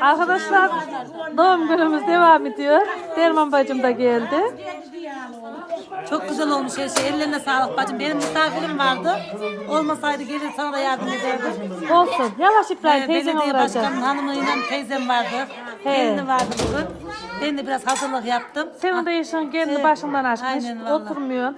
Arkadaşlar doğum günümüz devam ediyor. Derman bacım da geldi. Çok güzel olmuş her şey. Ellerine sağlık bacım. Benim misafirim vardı. Olmasaydı gelir sana da yardım ederdim. Olsun. Yavaş İbrahim Ee, teyzeme belediye vuracak. başkanının hanımıyla teyzem vardı. He. Gelini vardı bugün. Ben de biraz hazırlık yaptım. Senin de işin kendi Evet. başından. Hiç Aynen vallahi. oturmuyorsun.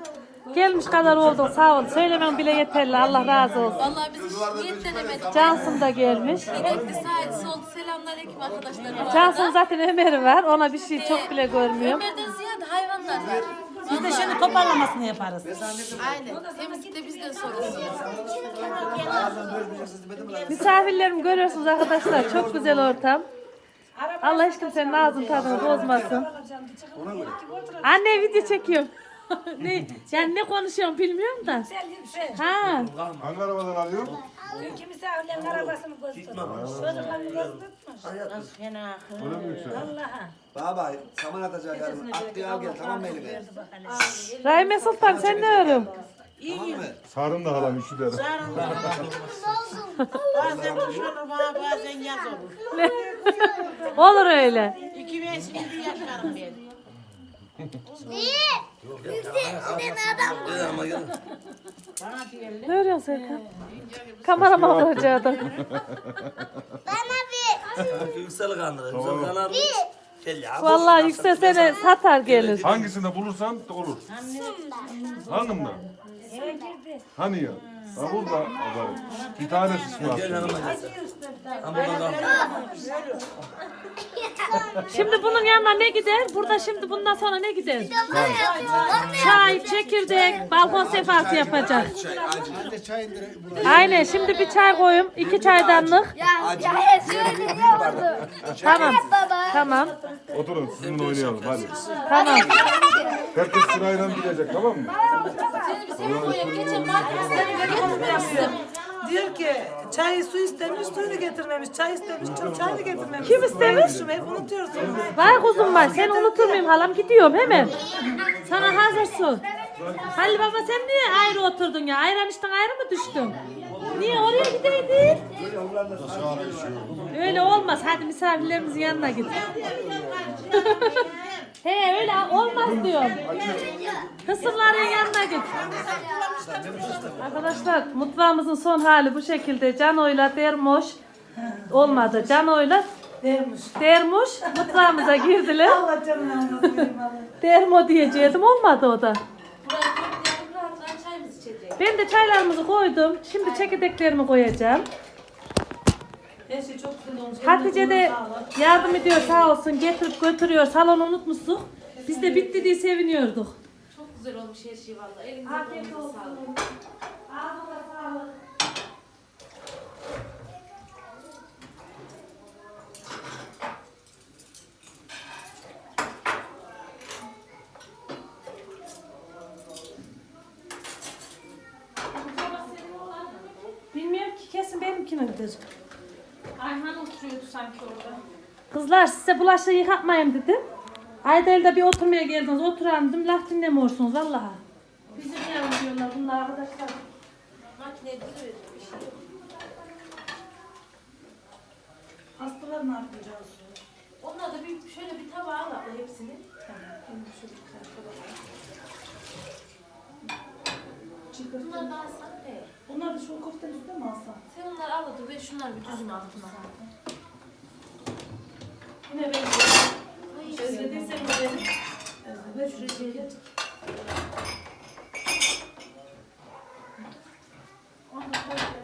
Gelmiş kadar oldun sağ ol. Söylemem bile yeterli. Allah razı olsun. Vallahi biz hiç. Cansın da gelmiş. Gidekti sahil soldu. Selamünaleyküm arkadaşlar. Cansın zaten Ömer'i var. Ona bir şey çok bile görmüyorum. Ömer'den ziyade hayvanlar var. Biz de şimdi toparlamasını yaparız. Aynen. Temizlik de bizden sonrası. Misafirlerimi görüyorsunuz arkadaşlar. Çok güzel ortam. Allah hiç kimsenin ağzın tadını bozmasın. Anne video çekiyorum. ne? Yani ne konuşuyorum bilmiyorum da. Ha. Hangi arabadan alıyor? Çünkü misafirlerin arabasını göz tutmuş. Çocuklarını göz tutmuş. Öyle mi yüksek? Baba saman atacak yarın. Attığı al gel tamam mı eline? Rahime Sultan sen ne örüm? Mı? Sarın da halam üşü derim. Bazen kış olur bana bazen yaz olur. Olur öyle. İki yaşarım ben. Ne örüyorsun Serkan? Kamerama vuracaktım. Yüksel kandırır. Yüksel kandırır. Gel ya. Vallahi yükselsene satar gelir. Hangisinde bulursan olur. Hanımda. Hani ya? Ha burada abarım. Bir tanesi Gel gel. Kal. Şimdi bunun yanına ne gider? Burada şimdi bundan sonra ne gider? Çay, çekirdek, balkon sefası yapacak. Çay indir. Aynen şimdi bir çay koyayım. iki çaydanlık. Tamam. Tamam. Oturun sizinle oynayalım hadi. Tamam. Herkes sırayla gidecek tamam mı? Seni bir sefer koyup geçen markete Diyor ki çayı su istemiş, suyunu getirmemiş. Çay istemiş, çayını getirmemiş. Kim istemiş? Şu hep unutuyorsunuz. Var kuzum var. Sen unutur muyum halam? Gidiyorum hemen. Sana hazır su. Halil baba sen niye ayrı oturdun ya? Ayran içtin ayrı mı düştün? Niye oraya gideydin? Öyle olmaz. Hadi misafirlerimizin yanına git. He öyle olmaz diyorum. Kısımların yanına git. Arkadaşlar mutfağımızın son hali bu şekilde. Canoyla dermoş olmadı. Canoyla Dermiş. dermuş mutfağımıza girdiler. Allah canını almasın. Dermo diyecektim olmadı o da. Ben de çaylarımızı koydum. Şimdi çekirdeklerimi koyacağım. Her şey çok güzel olmuş. Hatice de yardım ediyor sağ olsun. Getirip götürüyor. Salonu unutmuştuk. Biz de bitti diye seviniyorduk. Çok güzel olmuş her şey vallahi. Elinize kolumuza sağlık. Bilmiyorum Kızlar size bulaşığı yıkatmayayım dedim. Aydel'de bir oturmaya geldiniz. Oturalım dedim. Laf dinlemiyorsunuz vallahi. Bizi niye diyorlar bunlar arkadaşlar. Makineye duruyor bir şey yok. Hastalar ne yapacağız? Onlar da bir şöyle bir tabağa al abla hepsini. Bunları da alsan evet. Bunlar da şu koftenin üstüne mi alsam? Sen onları al da ben şunları bir düzüm altına. Yine ben Ay, özlediysem de Ben şuraya geç.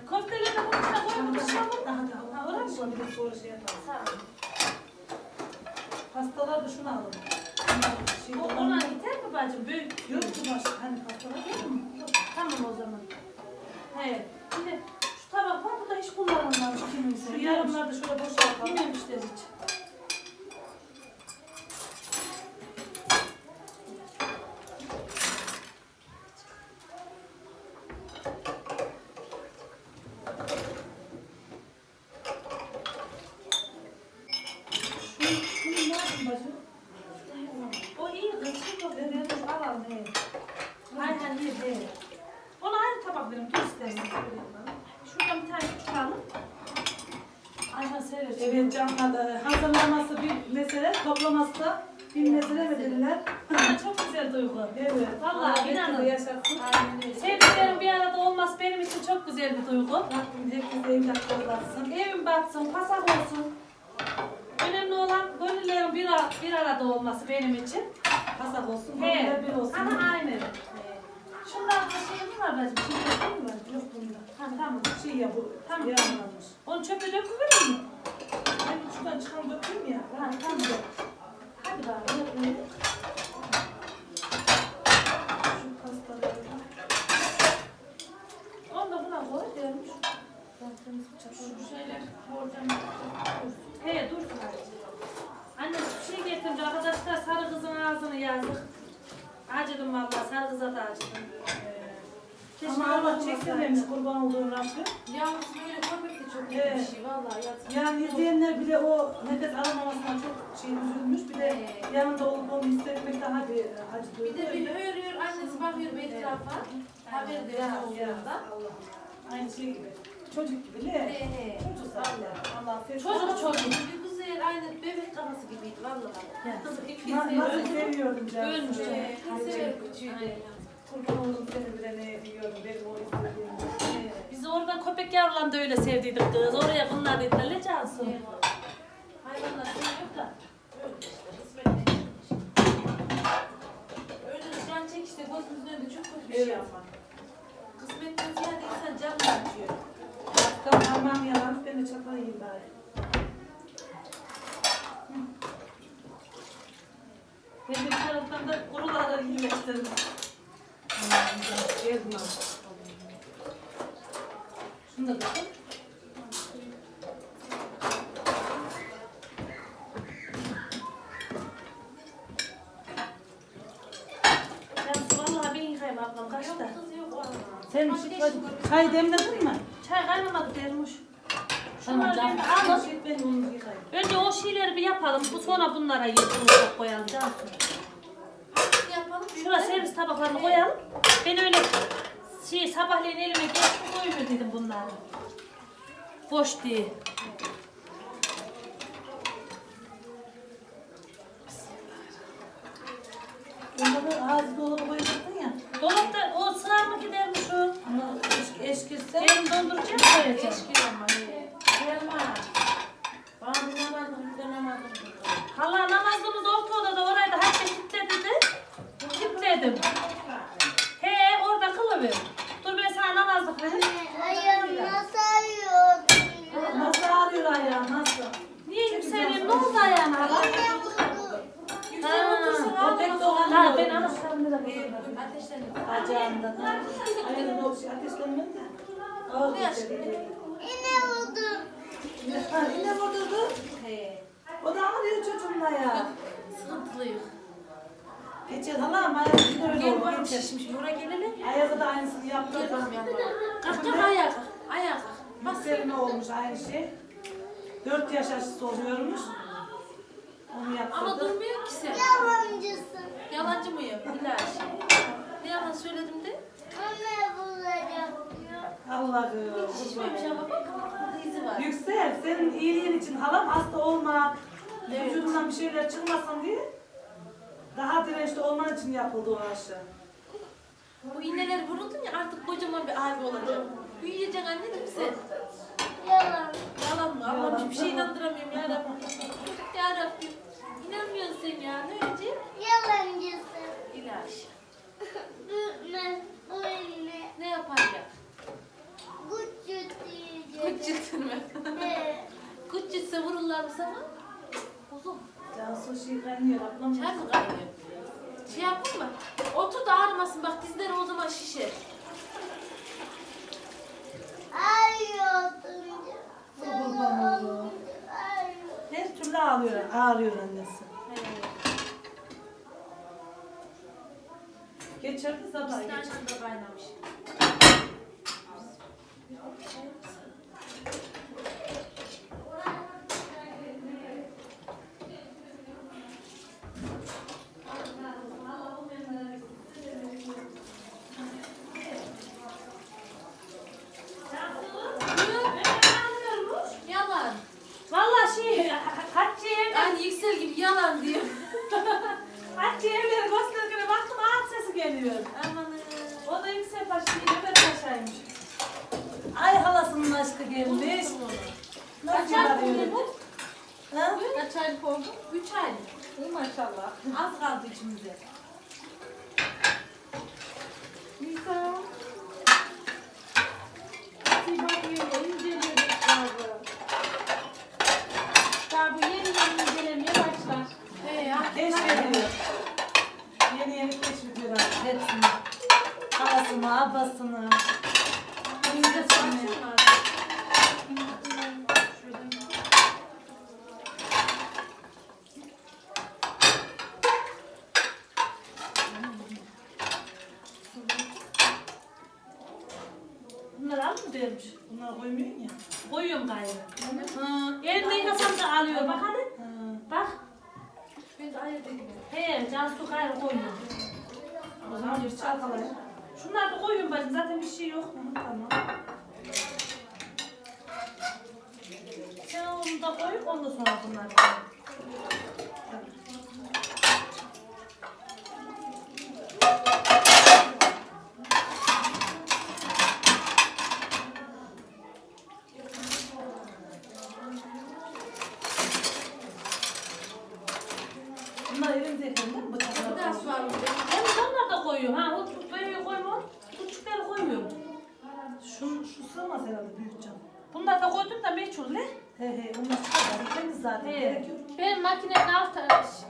Köfteleri de dışarı Daha da. Ha oraya mı koy? Bir de sonra şey yaparız. Hastalar da şunu. Bunlar Şey, O- Ona yeter mi bacım? Büyük. Yok ki başka. Hani hastalar değil mi? Tamam o zaman. He. Şimdi şu tabak var bu da hiç kullanılmamış kimisi. Şu yarımları da şöyle boş yapalım. Yememişler hiç. Şunu ne yapayım bacım? O iyi. Kaçın yok. Evet. Alalım. Evet. Aynen iyi değil. Ona ayrı tabak verin. Kim istersin? Şuradan bir tane küçük alın. Ayhan Canla sever. Evet canladı. Hazırlaması bir mesele, toplaması da bir mesele mi dediler? Ama çok güzel duygu. Evet. Vallahi Allah inanın. yaşatsın. Sevdiklerim bir arada olması benim için çok güzel bir duygu. Rabbim herkese evlatları batsın. Evim batsın, pasak olsun. Önemli olan gönüllerin bir, ar- bir arada olması benim için. Pasak olsun, gönüller bir olsun. Ama aynen. Şundan bir şey mi var bacım? Şimdi yok mu? Yok bunda. Ha, tamam. Şey ya bu, Tamam. yaranmamış. Onu çöpe döküverir mi? Ben şuradan çıkan dökeyim ya. Ha, tamam. Hadi bakalım. Şu pastaları. Onu da Şu şeyler borcam. He dur. Anne bir şey getirmiş arkadaşlar sarı kızın ağzını yazdık. Acıdım vallahi sarı kıza da acıdım. Keşke Ama Allah olmasaydı. çektirmemiş kurban olduğu Rabbim. Yalnız böyle köpek de çok iyi Evet. bir şey. Vallahi. Yani izleyenler bile o nefes alamamasına çok şey üzülmüş. Bir de yanında olup onu hissetmek daha bir acı Bir duygu. de bir örüyor, annesi bakıyor bir etrafa. Haberi de yok olduğunda. Aynı şey gibi. Çocuk gibi He le. he. Çocuk Allah. Allah affetsin. Çocuk çocuk. Bir güzel aynı bebek kafası gibiydi vallahi. Kız iki Na- Nasıl seviyordum canım. Ölmüş. Ee, kız sever küçüğüydü. Kurban oldum seni bile ne diyordum. Benim o istediğim. Biz oradan köpek yavrularını da öyle sevdiydik kız. Oraya bunlar dediler. Ne cansın? Hayvanlar seviyor da. Öyle işte. kısmet değilmiş. Öyle can çekişte gözümüzün önünde çok kötü bir şey Evet. yapar. Kısmetten ziyade insan canını acıyor. Tamam parmağım yalan. Ben de çatal yiyeyim bari. Ben de bir taraftan da kuruları iyileştirdim. Geldim abi. Şunu da bakın. Ya vallahi ben yıkayayım ablam kaçta. Kız yok valla. Sen şu çay demledin mi? Çay kaynamadı dermiş. Tamam Şunları ben onu yıkayayım. Önce o şeyleri bir yapalım. Bu sonra bunlara yiyip koyalım. Hangisini yapalım? Şuraya servis tabaklarını koyalım. Ben öyle şey sabahleyin elime geçti koymuyor dedim bunları. Boş diye. Onları ağzı dolaba koyacaktın ya. Dolapta o sığar mı gidermiş o? Ama eş, eşkirse Benim Eşkil ama. Gelme. Bana dinlemedim, dinlemedim. Hala namazımız orta odada orayı da hatta kilitle dedi. Kilitledim. He orada kılıver. Dur ben sana namazlık vereyim. Ayağım nasıl ağrıyor? nasıl ağrıyor ayağın nasıl? Niye yükseleyim? Ne oldu ayağına? Otursun O ağlamaz. olan Ha ben anahtarımı da Ee, koydum. Ha yine vurdurdu. He. O da ağrıyor çocuğun ayağı. Sıkıntılıyım. Geçer halam ayağı yine öyle Gel oldu. bak Geçer. şişmiş. Buraya gelelim. Ayağı da aynısını yaptı. Gel bakalım yanıma. Kalk kalk ayağa kalk. Ayağa kalk. Bas. Yükselme olmuş aynı şey. 4 yaş aşısı oluyormuş. Onu Ama yaptırdı. durmuyor ki sen. Yalancısın. Yalancı mıyım? İlahi. Ne yalan söyledim de? Anne bulacak. Allah'ım. Şişmemiş ama bak. Burada izi var. Yüksel, senin iyiliğin için halam hasta olma, vücudundan bir şeyler çıkmasın diye daha dirençli olman için yapıldı o aşı. Bu iğneler vuruldun ya artık kocaman bir abi olacak. Büyüyeceksin anne de sen. Yalan. Yalan mı? Allah'ım hiçbir şey inandıramıyorum ya Rabbim. Ya Rabbim. İnanmıyorsun sen ya. Ne önce? Yalancısın. İlahi. Gitmez. Oyna. Ne yapar ya? Güçlü diyecek. Kuccusun mu? He. Kuccutsa vururlar mı sana? Uzun. Cansu şey kaynıyor ablam. Çay mı kaynıyor? Şey yapayım mı? Otur da ağrımasın bak dizleri o zaman şişer. Ağrıyordun. Kurban oldum. Ağrıyor. Her türlü ağlıyor, ağrıyor annesi. Geçerdi sabah geçer. Pistacım da kaynamış. Yalan. Hatice'ye Aynı yüksel gibi yalan diyor. Hatice'ye evleri gösterirken baktım ağaç sesi geliyor. Amanın. O da yüksek başı değil, Ömer Paşa'ymış. Ay halasının aşkı gelmiş. Nasıl Kaç aylık arıyor? oldu bu? Ha? Kaç aylık oldu? Üç aylık. İyi maşallah. Az kaldı içimizde. Nisa. Bir bakıyor, inceliyor bazı. Daha bu yeni yeni incelemeye başlar. He ya. Keşfediyor. Yeni yeni keşfediyor artık hepsini. Halasını, ablasını. Teyzesini. Bunlar al mı dermiş? Bunlar koymuyorsun ya. Koyuyorum gayrı. Hı. Elinde yıkasam da alıyor. Bak hadi. Ha. Bak. Ben de ayırt edeyim. He, Cansu gayrı koyuyor. O zaman bir çalkalayın. Şunları da koyuyorum bacım. Zaten bir şey yok. Hı, Tamam. Sen onu da koyup ondan sonra koy. Bunlar elimde değil mi? Bir Bıçaklar. daha su alayım. Ben onları da koyuyorum. Ha, o büyüğü koymuyorum. Küçükleri koymuyorum. Şu, şu sığmaz herhalde büyük cam. Bunları da koydum da meçhul ne? He he onlar sığmaz. Temiz zaten. He. Gerek yok. Benim makinenin alt,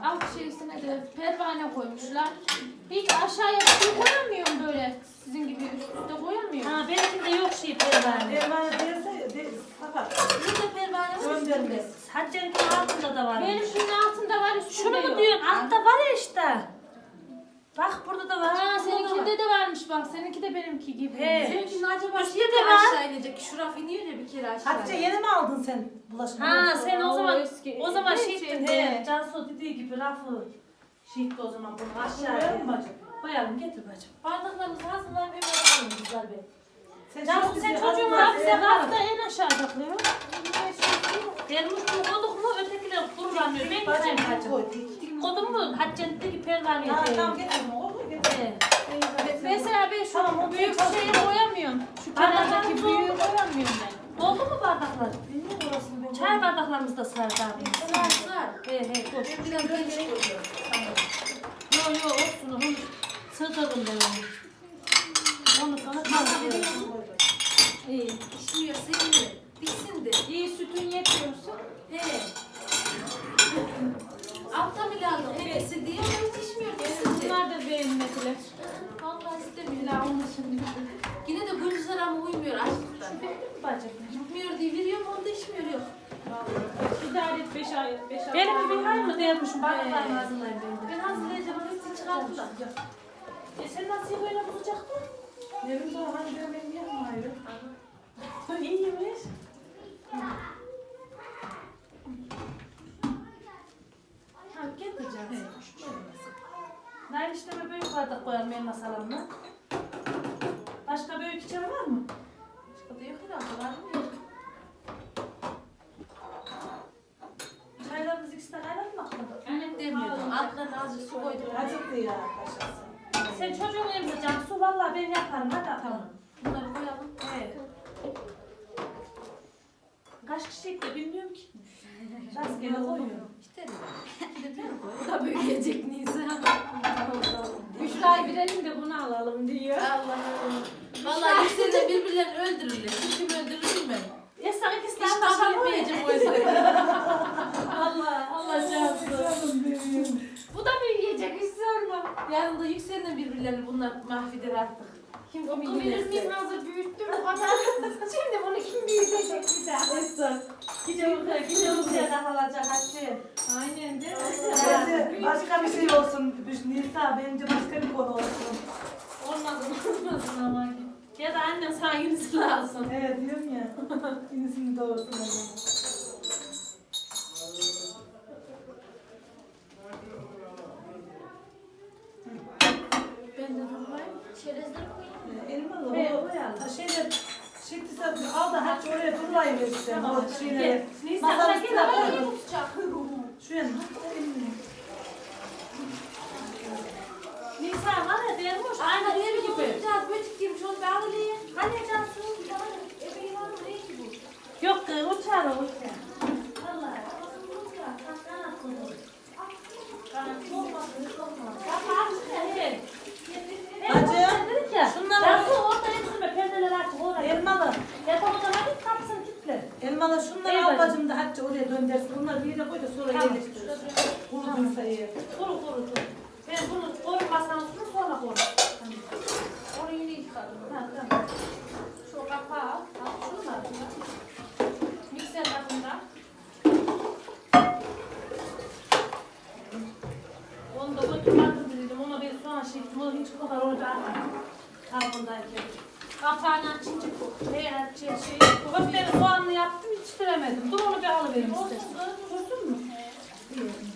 alt şeysine de pervane koymuşlar. Hiç aşağıya su koyamıyorum böyle. Sizin gibi üst üste koyamıyorum. Ha, benimkinde yok şey pervane. Pervane değilse de, sakat. Burada pervane var üstünde. Göndermez. Altında da var. Benim şunun altında var üstünde Şunu mu yok. diyorsun? Altta var ya işte. Bak burada da var. Ha burada da var. seninkinde de varmış bak. Seninki de benimki gibi. He. Seninkinin acaba Üstte şey de var. aşağı inecek. Şuraf iniyor ya bir kere aşağı. Hatice yeni mi aldın sen bulaşık Ha sen o O zaman eski- o zaman şey ettin he. Cansu dediği gibi lafı şey etti o zaman bunu aşağıya. Koyalım mı bacım? Koyalım getir bacım. Bardaklarımızı hazırlayıp hemen alalım güzel be. Sen bizi çocuğun var bize hafta en aşağıda kalıyor. Gelmiş mi koduk mu ötekiler kurulamıyor. Ben gideyim koy. Kodum mu? Haccan dedi ki pervane Ha, edeyim. tamam getir onu. Olur getir. He. Mesela ben şu Tamam, büyük şeyi koyamıyorum. Şu kenardaki büyüğü koyamıyorum ben. Doldu mu bardaklar? Bilmiyorum orasını ben. Çay bardaklarımız da sığar abi. Sığar sığar. He he koy. Ben biraz geniş koyuyorum. Yo yo olsun onu sığdırdım ben onu. Onu sonra kaldırıyorum. İyi. Pişmiyor, sevmiyor. Pişsin de. İyi sütün yetiyorsa. He. Altta bile aldım. Hepsi diye hiç pişmiyor. Pişsin de. Bunlar da beğenmediler. Vallahi istemiyorlar onu şimdi. Yine de Gülizar ama uymuyor açlıktan. Bacım. Gitmiyor diye veriyorum onda içmiyor yok. İdare et 5 ay. Beş ay. Benim bir hay mı bardaklarımı hazırlayayım ben de. Ben hazırlayacağım hepsini çıkarttım da. E sen nasıl böyle bulacaktın? Bileyim sonra hani diyorum benim yapmayı. İyiymiş. Ha getireceğim. Nail işleme büyük bardak koyalım elma salamına. Başka büyük içeri var mı? Başka da yok herhalde var mı yok. Çaylarımız ikisi de kaynatmak mı? Annem demiyordum. Altlarına azıcık su koydum. Acıktı ya aşağısı. Sen çocuğun emzireceğim. Su vallahi ben yaparım. Hadi tamam. Bunları koyalım. Evet. Kaç kişilik de bilmiyorum ki. Rastgele koyuyorum. İşte Bu da büyüyecek Nisa. Büşra'yı verelim de bunu alalım diyor. Allah'ım. Vallahi yükselene birbirlerini öldürürler. Kim öldürür bilmem. Ya sen ikisi de etmeyeceğim o yüzden. Allah, Allah cansın. Bu da büyüyecek hiç sorma. Yarın da yükselene birbirlerini bunlar mahveder artık. Kim o bilir miyim hazır büyüttüm o kadar. Şimdi bunu kim büyütecek bir daha? Gece uykuya, gece uykuya kalacak hadi. Aynen değil mi? Bence başka bir şey olsun. Nisa bence başka bir konu olsun. Olmasın, olmasın ama. Ya da annen sana lazım. Evet diyorum ya. Yenisini doğursun. hadi. Çerezleri koyayım mı? Elma da Evet. o yani. Ha, Şeyle şekli satın al da hadi şey oraya durmayın işte. Tamam. O şeyle. Neyse Masanın bırakın üstüne ama iyi koy. tutacak. Şu yana. Nisa bana dermiş. Aynı ev gibi. Tutacağız. Böcek girmiş onu ben alayım. Hani yapacaksın? Bir tane ebeği var mı? Ne ki bu? Yok kız uçar o uçar. Vallahi. Aslında uçar.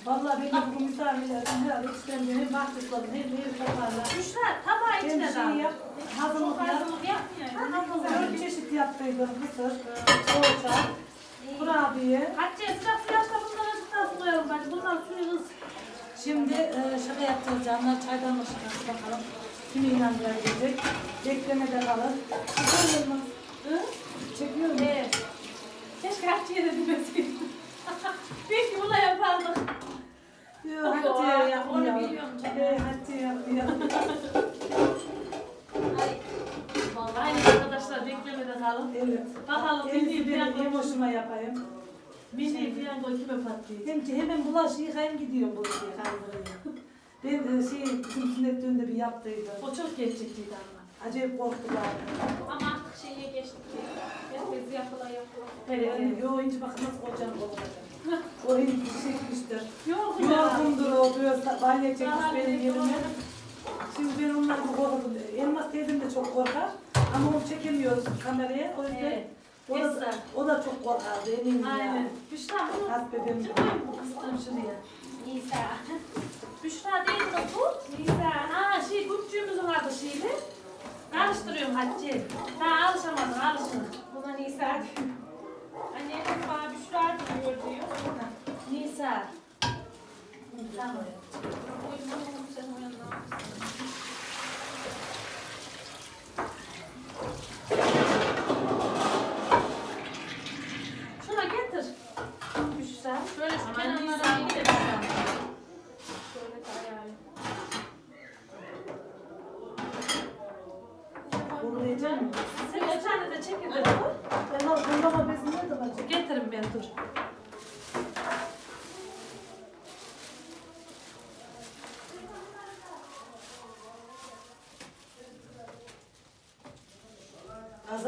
Vallahi benim bu misafirlerim herhalde işlemde hem bahçeslerim hem ev yaparlar. Müşter tabağı Hem içine şey dal. yap, hazırlık Çok yap. hazırlık yapmıyor. Dört çeşit yaptıydım. Mısır, poğaça, kurabiye. Hatice sıcak azıcık daha su koyalım bence. Bundan suyu hız. Şimdi e, şaka yapacağız canlar. Çaydanlık şakası bakalım. Kimi inandırabilecek. Beklemede kalın. Çekiyor mu? Hı? Çekiyor mu? Evet. Keşke Hatice'ye de bilmeseydim. Belki buna yapardık. Yok, Hatice onu yapmıyor. biliyorum canım. Evet, Hatice yapmıyor. Vallahi aynı arkadaşlar beklemede kalın. Evet. Bakalım En milli iyisi benim piyango, emoşuma yapayım. milli piyango kime patlayacak? Hem ki hemen bulaşı yıkayayım gidiyorum bu diye kaldırıyor. Ben e, şey bizim sünnet düğünde bir yaptıydım. O çok gerçekçiydi ama. Acayip korktular. Ama artık şeye geçtik. Herkes yapıla yapıla. Evet. Yani yo bakın nasıl kocam olacak. O ince çekmiştir. Ya. Yorgundur o diyor balya çekmiş benim yerime. Şimdi ben ondan bir korktum. Elmas teyzem de çok korkar. Ama onu çekemiyoruz kameraya. O yüzden Evet. o, da, Esra. o da çok korkardı eminim Aynen. yani. Büşra bunu Hasbedem. çıkmayayım bu kıstım şuraya. Nisa. Büşra değil mi bu? Nisa. Aa şey Gülcüğümüzün adı şeydi. Karıştırıyorum Hatice. Daha alışamadın alışın. Buna Nisa diyor. Anne bana Büşra diyor diyor. Nisa. Tamam. Uyumam sen uyanma. Şuna getir. Büşra. Şöyle şu Aman kenarlara Nisa, bir bir de de Büşra. Şöyle kayayım. Kurulayacak mı? Sen bir tane de çekirdek koy. Ben o kundama bezini nerede bacım? Getirin ben dur.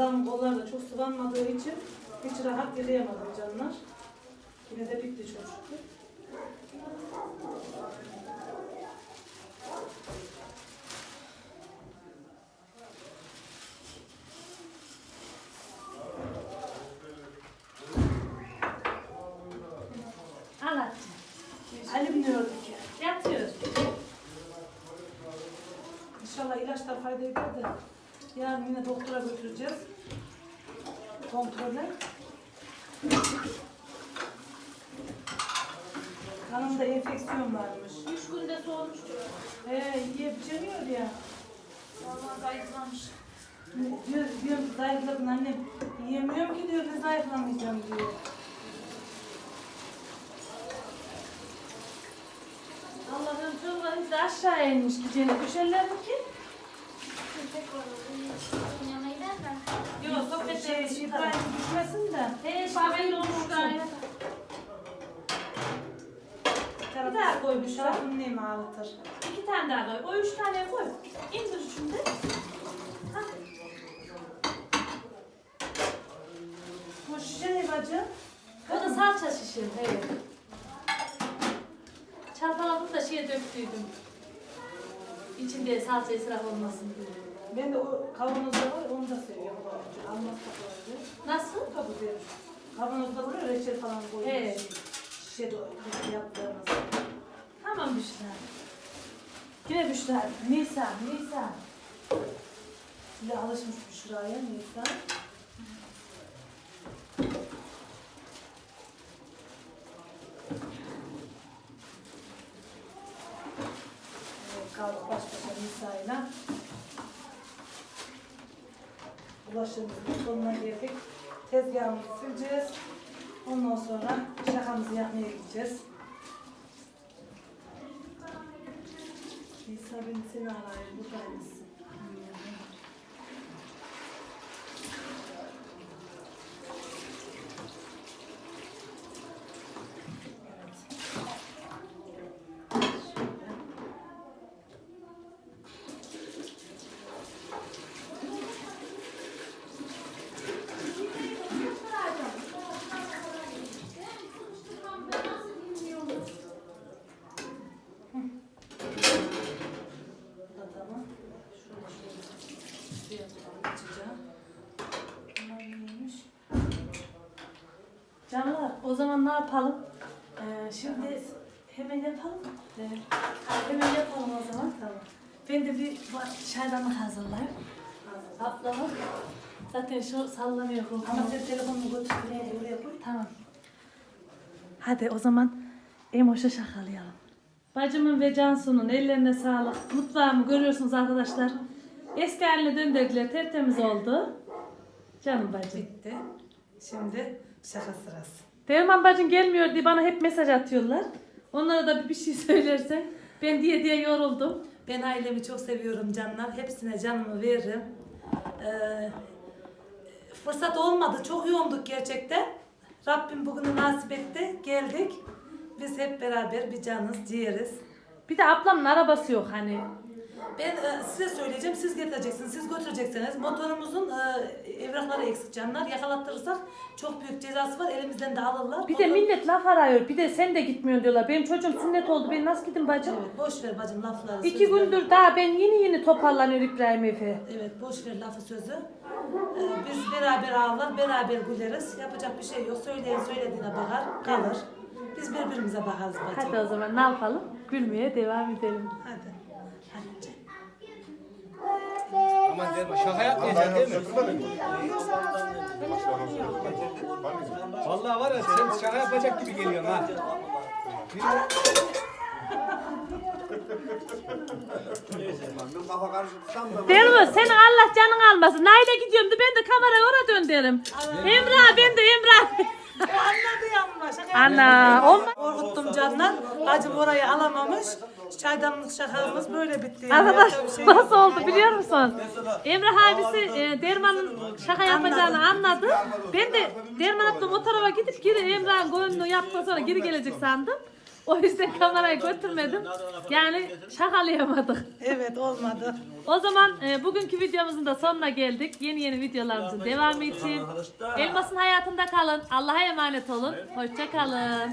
Azam kollar da çok sıvanmadığı için hiç rahat yürüyemedim canlar. Yine de bitti çok şükür. Al Hatice. Ali biniyordu ki. Yatıyor. İnşallah ilaçlar fayda eder de yarın yine doktora götüreceğiz. Kontrole. Kanımda enfeksiyon varmış. Üç günde soğumuş diyor. Ee, yiyemiyor ya. Vallahi zayıflamış. Diyor, diyor zayıfladın annem. Yiyemiyorum ki diyor ne zayıflamayacağım diyor. Allah'ım çocuklar aşağı inmiş gidene düşerler mi ki? Yok sohbet Şey, şey, düşmesin de. He şahane olmuş gayet. Bir daha koy bir şey. Annemi ağlatır. İki tane daha koy. O üç tane koy. İndir şimdi. Ha. Bu şişe ne bacım? O da salça şişir. Evet. Çarpaladım da şeye döktüydüm. İçinde salça israf olmasın diye. Ben de o kavanozda var onu da seviyorum. Almaz kapıları. Nasıl? Tabii verir. Kavanozda buraya reçel falan koyuyor. Şey, şişe de yaptığımız. Tamam Büşra. Yine Büşra. Nisa, Nisa. Size alışmış Büşra'ya Nisa. Bulaşığımızın sonuna geldik. Tezgahımızı sileceğiz. Ondan sonra şakamızı yapmaya gideceğiz. İsa beni seni arayın. Buradaymışsın. Bu da tamam. Şöyle şöyle. Şuraya tutalım açacağım. Bunlar neymiş? Canlar o zaman ne yapalım? Ee, şimdi hemen yapalım? Evet. Hemen yapalım o zaman. Tamam. Ben de bir çaydanlık hazırlayayım. Ablama. Zaten şu sallanıyor koltuğum. Ama sen telefonunu götür. Oraya koy. Tamam. Hadi o zaman Emoş'a şakalayalım. Bacımın ve Cansu'nun ellerine sağlık. Mutfağımı görüyorsunuz arkadaşlar. Eski haline döndürdüler. Tertemiz oldu. Canım bacım. Bitti. Şimdi şaka sırası. Derman bacın gelmiyor diye bana hep mesaj atıyorlar. Onlara da bir şey söylersen. Ben diye diye yoruldum. Ben ailemi çok seviyorum canlar. Hepsine canımı veririm. Ee, fırsat olmadı. Çok yoğunduk gerçekten. Rabbim bugünü nasip etti. Geldik. Biz hep beraber bir canız, ciğeriz. Bir de ablamın arabası yok hani. Ben e, size söyleyeceğim, siz getireceksiniz, siz götüreceksiniz. Motorumuzun e, evrakları eksik canlar. Yakalattırırsak çok büyük cezası var. Elimizden de alırlar. Bir de Motor- millet laf arıyor. Bir de sen de gitmiyorsun diyorlar. Benim çocuğum sünnet oldu. Ben nasıl gideyim bacım? Evet, boş ver bacım lafları. İki sözleri. gündür daha ben yeni yeni toparlanıyor İbrahim Efe. Evet, boş ver lafı sözü. Ee, biz beraber ağlar, beraber güleriz. Yapacak bir şey yok. Söyleyen söylediğine bakar, kalır. Biz birbirimize bakarız bacım. Hadi o zaman ne yapalım? Gülmeye devam edelim. Hadi. Hadi. Aman Derman şaka yapmayacaksın değil mi? Vallahi var ya sen şaka yapacak gibi geliyorsun ha. Derman senin Allah canın almasın. Nail'e gidiyorum da ben de kamerayı oraya döndürürüm. Emrah ben de Emrah. Anladı ya ama şaka Ana olma. Korkuttum canlar. Bacım orayı alamamış. Çaydanlık şakamız böyle bitti. Yani. Arkadaş Yapacak bir şey yok. nasıl oldu biliyor musun? Emrah abisi e, Derman'ın şaka yapacağını anladı. Ben de Derman ablam o tarafa gidip geri Emrah'ın gönlünü yaptıktan sonra geri gelecek sandım. O yüzden kamerayı götürmedim. Yani şakalayamadık. Evet olmadı. O zaman e, bugünkü videomuzun da sonuna geldik. Yeni yeni videolarımızın devamı için. Elmas'ın hayatında kalın. Allah'a emanet olun. Hoşça kalın.